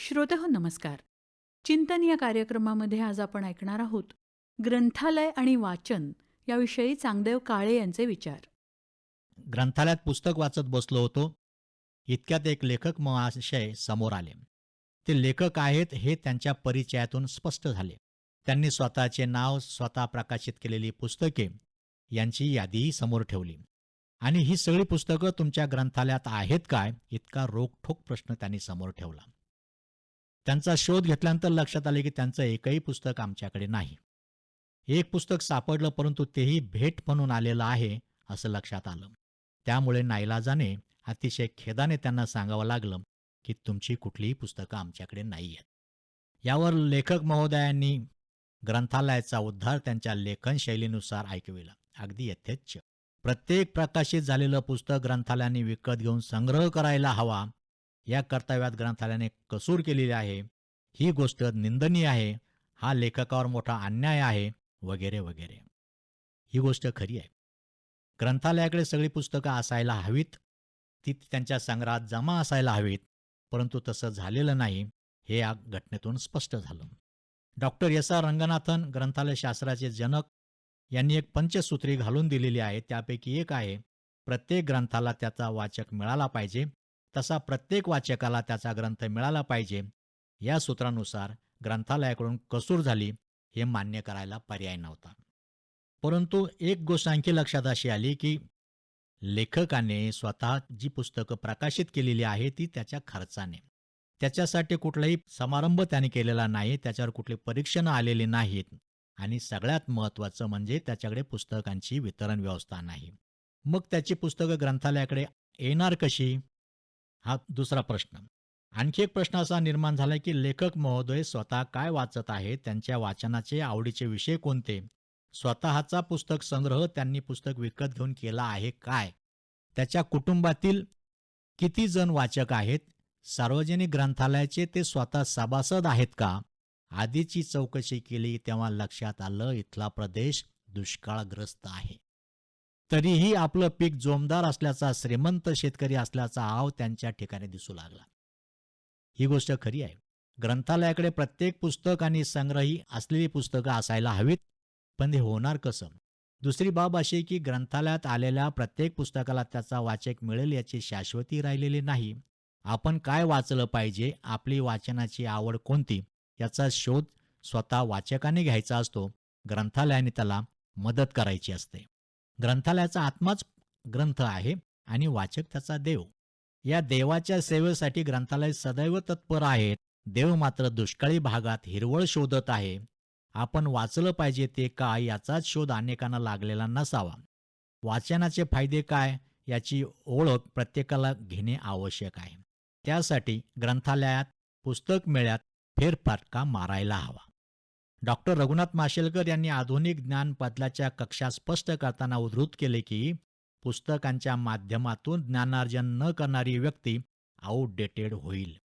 श्रोते हो नमस्कार. चिंतन या कार्यक्रमामध्ये आज आपण ऐकणार आहोत ग्रंथालय आणि वाचन याविषयी चांगदेव काळे यांचे विचार. ग्रंथालयात पुस्तक वाचत बसलो होतो. इतक्यात एक लेखक महाशय समोर आले. ते लेखक आहेत हे त्यांच्या परिचयातून स्पष्ट झाले. त्यांनी स्वतःचे नाव स्वतः प्रकाशित केलेली पुस्तके यांची यादीही समोर ठेवली. आणि ही सगळी पुस्तकं तुमच्या ग्रंथालयात आहेत काय इतका रोखठोक प्रश्न त्यांनी समोर ठेवला. त्यांचा शोध घेतल्यानंतर लक्षात आले की त्यांचं एकही पुस्तक आमच्याकडे नाही. एक पुस्तक सापडलं परंतु तेही भेट म्हणून आलेलं आहे असं लक्षात आलं. त्यामुळे नाईलाजाने अतिशय खेदाने त्यांना सांगावं लागलं की तुमची कुठलीही पुस्तकं आमच्याकडे नाही आहेत यावर लेखक महोदयांनी ग्रंथालयाचा उद्धार त्यांच्या लेखन शैलीनुसार ऐकविला. अगदी यथेच्छ. प्रत्येक प्रकाशित झालेलं पुस्तक ग्रंथालयाने विकत घेऊन संग्रह करायला हवा या कर्तव्यात ग्रंथालयाने कसूर केलेली आहे. ही गोष्ट निंदनीय आहे. हा लेखकावर मोठा अन्याय आहे. वगैरे वगैरे. ही गोष्ट खरी आहे. ग्रंथालयाकडे सगळी पुस्तकं असायला हवीत. ती त्यांच्या संग्रहात जमा असायला हवीत. परंतु तसं झालेलं नाही. हे या घटनेतून स्पष्ट झालं. Doctor S. आर. रंगनाथन ग्रंथालय शास्त्राचे जनक यांनी एक पंचसूत्री घालून दिलेली आहे. त्यापैकी एक आहे. प्रत्येक ग्रंथाला त्याचा वाचक मिळाला पाहिजे. तसा प्रत्येक वाचकाला त्याचा ग्रंथ मिळाला पाहिजे. या सूत्रानुसार ग्रंथालयाकडून कसूर झाली हे मान्य करायला पर्याय नव्हता. परंतु एक गोष्ट आणखी लक्षात अशी आली की लेखकाने स्वतः जी पुस्तकं प्रकाशित केलेली आहे ती त्याच्या खर्चाने. त्याच्यासाठी कुठलाही समारंभ त्याने केलेला नाही त्याच्यावर कुठली परीक्षणं आलेली नाहीत आणि सगळ्यात महत्त्वाचं म्हणजे त्याच्याकडे पुस्तकांची वितरण व्यवस्था नाही. मग त्याची पुस्तकं ग्रंथालयाकडे येणार कशी? हा दुसरा प्रश्न. आणखी एक प्रश्न असा निर्माण झाला की लेखक महोदय स्वतः काय वाचत आहेत? त्यांच्या वाचनाचे आवडीचे विषय कोणते? स्वतःचा पुस्तक संग्रह त्यांनी पुस्तक विकत घेऊन केला आहे काय? त्याच्या कुटुंबातील किती जण वाचक आहेत? सार्वजनिक ग्रंथालयाचे ते स्वतः सभासद आहेत का? आधीची चौकशी केली तेव्हा लक्षात आलं इथला प्रदेश दुष्काळग्रस्त आहे. तरीही आपलं पीक जोमदार असल्याचा श्रीमंत शेतकरी असल्याचा आव त्यांच्या ठिकाणी दिसू लागला. ही गोष्ट खरी आहे. ग्रंथालयाकडे प्रत्येक पुस्तक आणि संग्रही असलेली पुस्तकं असायला हवीत पण हे होणार कसं? दुसरी बाब अशी की ग्रंथालयात आलेल्या प्रत्येक पुस्तकाला त्याचा वाचक मिळेल याची शाश्वती राहिलेली नाही. आपण काय वाचलं पाहिजे आपली वाचनाची आवड कोणती याचा शोध स्वतः वाचकाने घ्यायचा असतो. ग्रंथालयाने त्याला मदत करायची असते. ग्रंथालयाचा आत्माच ग्रंथ आहे आणि वाचक त्याचा देव. या देवाच्या सेवेसाठी ग्रंथालय सदैव तत्पर आहेत देव मात्र दुष्काळी भागात हिरवळ शोधत आहे. आपण वाचलं पाहिजे ते काय याचाच शोध अनेकांना लागलेला नसावा. वाचनाचे फायदे काय याची ओळख प्रत्येकाला घेणे आवश्यक आहे. त्यासाठी ग्रंथालयात पुस्तक मेळ्यात फेरफटका मारायला हवा. डॉक्टर रघुनाथ माशेलकर यांनी आधुनिक ज्ञान पदलाच्या कक्षा स्पष्ट करताना उद्धृत केले की पुस्तकांच्या माध्यमातून ज्ञानार्जन न करणारी व्यक्ती आउटडेटेड होईल.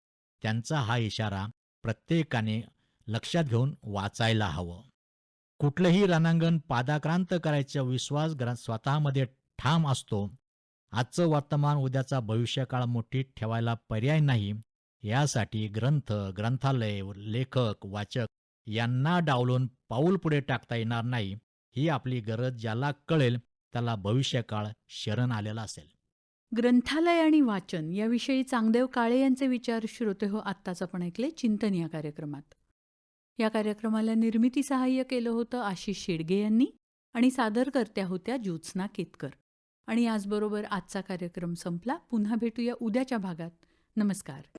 त्यांचा हा इशारा प्रत्येकाने लक्षात घेऊन वाचायला हवं. कुठलंही रणांगण पादाक्रांत करायचा विश्वास ग्र स्वतःमध्ये ठाम असतो. आजचं वर्तमान उद्याचा भविष्यकाळ मोठीत ठेवायला पर्याय नाही. यासाठी ग्रंथ ग्रंथालय लेखक वाचक यांना डावलून पाऊल पुढे टाकता येणार नाही ही आपली गरज ज्याला कळेल त्याला भविष्यकाळ शरण आलेला असेल. ग्रंथालय आणि वाचन याविषयी चांगदेव काळे यांचे विचार श्रोते हो आत्ताच आपण ऐकले चिंतन या कार्यक्रमात. या कार्यक्रमाला निर्मिती सहाय्य केलं होतं आशिष शेडगे यांनी आणि सादरकर्त्या होत्या ज्योत्स्ना केतकर. आणि याचबरोबर आजचा कार्यक्रम संपला पुन्हा भेटूया उद्याच्या भागात. नमस्कार.